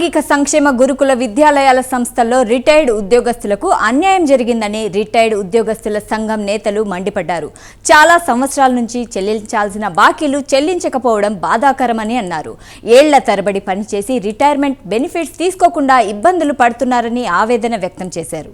సాంఘిక సంక్షేమ గురుకుల విద్యాలయాల సంస్థల్లో రిటైర్డ్ ఉద్యోగస్తులకు అన్యాయం జరిగిందని రిటైర్డ్ ఉద్యోగస్తుల సంఘం నేతలు మండిపడ్డారు. చాలా సంవత్సరాల నుంచి చెల్లించాల్సిన బాకీలు చెల్లించకపోవడం బాధాకరమని అన్నారు. ఏళ్ళ తరబడి పనిచేసి రిటైర్మెంట్ బెనిఫిట్స్ తీసుకోకుండా ఇబ్బందులు పడుతున్నారని ఆవేదన వ్యక్తం చేశారు.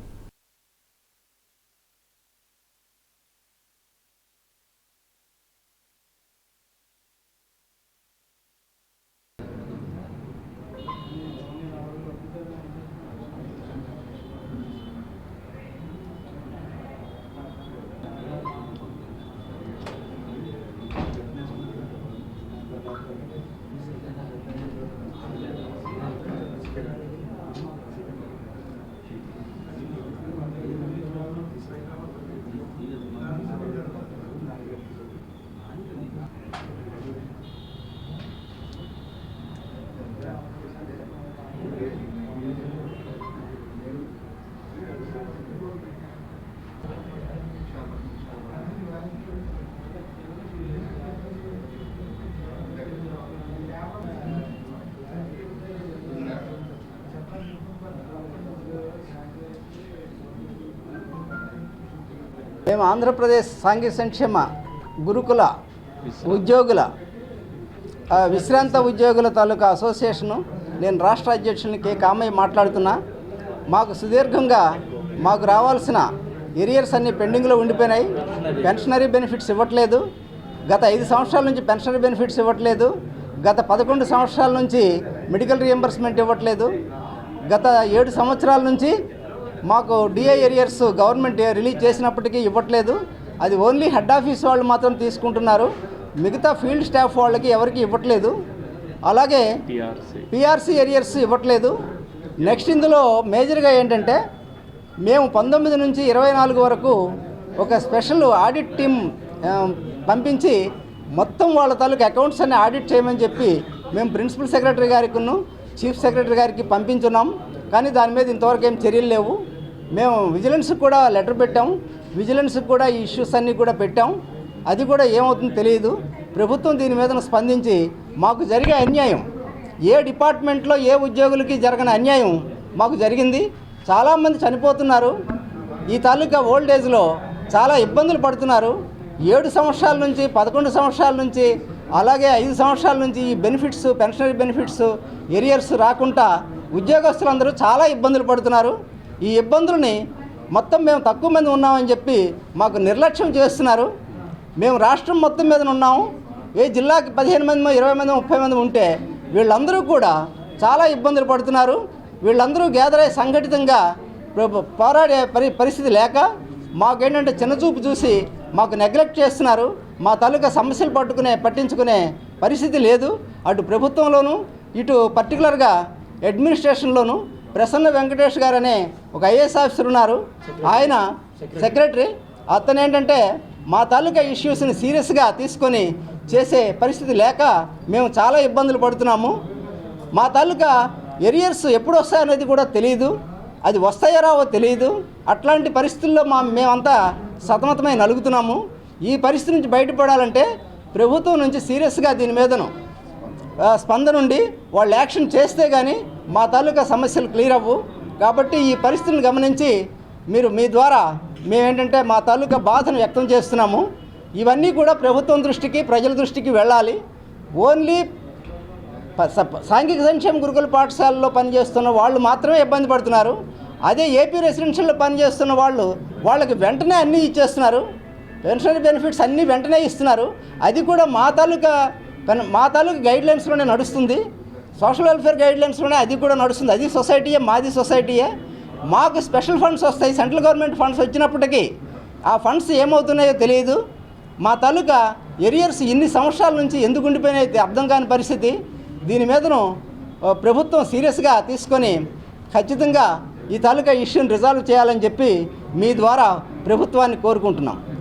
మేము ఆంధ్రప్రదేశ్ సాంఘిక సంక్షేమ గురుకుల ఉద్యోగుల విశ్రాంత ఉద్యోగుల తాలూకా అసోసియేషను నేను రాష్ట్ర అధ్యక్షుని కే. కామయ్య మాట్లాడుతున్నా. మాకు సుదీర్ఘంగా మాకు రావాల్సిన ఎరియర్స్ అన్ని పెండింగ్లో ఉండిపోయినాయి. పెన్షనరీ బెనిఫిట్స్ ఇవ్వట్లేదు. గత ఐదు సంవత్సరాల నుంచి పెన్షనరీ బెనిఫిట్స్ ఇవ్వట్లేదు. గత పదకొండు సంవత్సరాల నుంచి మెడికల్ రియంబర్స్మెంట్ ఇవ్వట్లేదు. గత ఏడు సంవత్సరాల నుంచి మాకు డిఐ ఎరియర్స్ గవర్నమెంట్ రిలీజ్ చేసినప్పటికీ ఇవ్వట్లేదు. అది ఓన్లీ హెడ్ ఆఫీస్ వాళ్ళు మాత్రం తీసుకుంటున్నారు. మిగతా ఫీల్డ్ స్టాఫ్ వాళ్ళకి ఎవరికి ఇవ్వట్లేదు. అలాగే పిఆర్సీ ఎరియర్స్ ఇవ్వట్లేదు. నెక్స్ట్ ఇందులో మేజర్గా ఏంటంటే మేము పంతొమ్మిది నుంచి ఇరవై నాలుగు వరకు ఒక స్పెషల్ ఆడిట్ టీమ్ ఆ, పంపించి మొత్తం వాళ్ళ తాలూకు అకౌంట్స్ అన్ని ఆడిట్ చేయమని చెప్పి మేము ప్రిన్సిపల్ సెక్రటరీ గారికి చీఫ్ సెక్రటరీ గారికి పంపించున్నాం. కానీ దాని మీద ఇంతవరకు ఏం చర్యలు లేవు. మేము విజిలెన్స్కి కూడా లెటర్ పెట్టాం. విజిలెన్స్కి కూడా ఈ ఇష్యూస్ అన్నీ కూడా పెట్టాం. అది కూడా ఏమవుతుందో తెలియదు. ప్రభుత్వం దీని మీద స్పందించి మాకు జరిగే అన్యాయం ఏ డిపార్ట్మెంట్లో ఏ ఉద్యోగులకి జరగని అన్యాయం మాకు జరిగింది. చాలామంది చనిపోతున్నారు. ఈ తాలూకా ఓల్డ్ ఏజ్లో చాలా ఇబ్బందులు పడుతున్నారు. ఏడు సంవత్సరాల నుంచి పదకొండు సంవత్సరాల నుంచి అలాగే ఐదు సంవత్సరాల నుంచి ఈ బెనిఫిట్స్ పెన్షనరీ బెనిఫిట్స్ ఎరియర్స్ రాకుండా ఉద్యోగస్తులందరూ చాలా ఇబ్బందులు పడుతున్నారు. ఈ ఇబ్బందులని మొత్తం మేము తక్కువ మంది ఉన్నామని చెప్పి మాకు నిర్లక్ష్యం చేస్తున్నారు. మేము రాష్ట్రం మొత్తం మీద ఉన్నాము. ఏ జిల్లాకి పదిహేను మంది ఇరవై మంది ముప్పై మంది ఉంటే వీళ్ళందరూ కూడా చాలా ఇబ్బందులు పడుతున్నారు. వీళ్ళందరూ గ్యాదర్ అయ్యి సంఘటితంగా పోరాడే పరి పరిస్థితి లేక మాకేంటంటే చిన్నచూపు చూసి మాకు నెగ్లెక్ట్ చేస్తున్నారు. మా తాలూకా సమస్యలు పట్టుకునే పట్టించుకునే పరిస్థితి లేదు. అటు ప్రభుత్వంలోనూ ఇటు పర్టికులర్గా అడ్మినిస్ట్రేషన్లోనూ ప్రసన్న వెంకటేష్ గారు అనే ఒక ఐఏఎస్ ఆఫీసర్ ఉన్నారు. ఆయన సెక్రటరీ. అతను ఏంటంటే మా తాలూకా ఇష్యూస్ని సీరియస్గా తీసుకొని చేసే పరిస్థితి లేక మేము చాలా ఇబ్బందులు పడుతున్నాము. మా తాలూకా ఎరియర్స్ ఎప్పుడు వస్తాయనేది కూడా తెలియదు అది వస్తాయో రావో తెలియదు అట్లాంటి పరిస్థితుల్లో మా మేమంతా సతమతమై నలుగుతున్నాము. ఈ పరిస్థితి నుంచి బయటపడాలంటే ప్రభుత్వం నుంచి సీరియస్గా దీని మీదను స్పందన ఉండి వాళ్ళు యాక్షన్ చేస్తే కానీ మా తాలూకా సమస్యలు క్లియర్ అవ్వు. కాబట్టి ఈ పరిస్థితిని గమనించి మీరు మీ ద్వారా మేమేంటంటే మా తాలూకా బాధను వ్యక్తం చేస్తున్నాము. ఇవన్నీ కూడా ప్రభుత్వం దృష్టికి ప్రజల దృష్టికి వెళ్ళాలి. ఓన్లీ సాంఘిక సంక్షేమ గురుకుల పాఠశాలలో పనిచేస్తున్న వాళ్ళు మాత్రమే ఇబ్బంది పడుతున్నారు. అదే ఏపీ రెసిడెన్షియల్లో పనిచేస్తున్న వాళ్ళు వాళ్ళకి వెంటనే అన్నీ ఇచ్చేస్తున్నారు. పెన్షనరీ బెనిఫిట్స్ అన్నీ వెంటనే ఇస్తున్నారు. అది కూడా మా తాలూకా కానీ మా తాలూకు గైడ్లైన్స్లోనే నడుస్తుంది. సోషల్ వెల్ఫేర్ గైడ్లైన్స్లోనే అది కూడా నడుస్తుంది. అది సొసైటీయే మాది సొసైటీయే మాకు స్పెషల్ ఫండ్స్ వస్తాయి. సెంట్రల్ గవర్నమెంట్ ఫండ్స్ వచ్చినప్పటికీ ఆ ఫండ్స్ ఏమవుతున్నాయో తెలియదు. మా తాలూకా ఎరియర్స్ ఇన్ని సంవత్సరాల నుంచి ఎందుకు ఉండిపోయినాయి అర్థం కాని పరిస్థితి. దీని మీదను ప్రభుత్వం సీరియస్గా తీసుకొని ఖచ్చితంగా ఈ తాలూకా ఇష్యూని రిజాల్వ్ చేయాలని చెప్పి మీ ద్వారా ప్రభుత్వాన్ని కోరుకుంటున్నాం.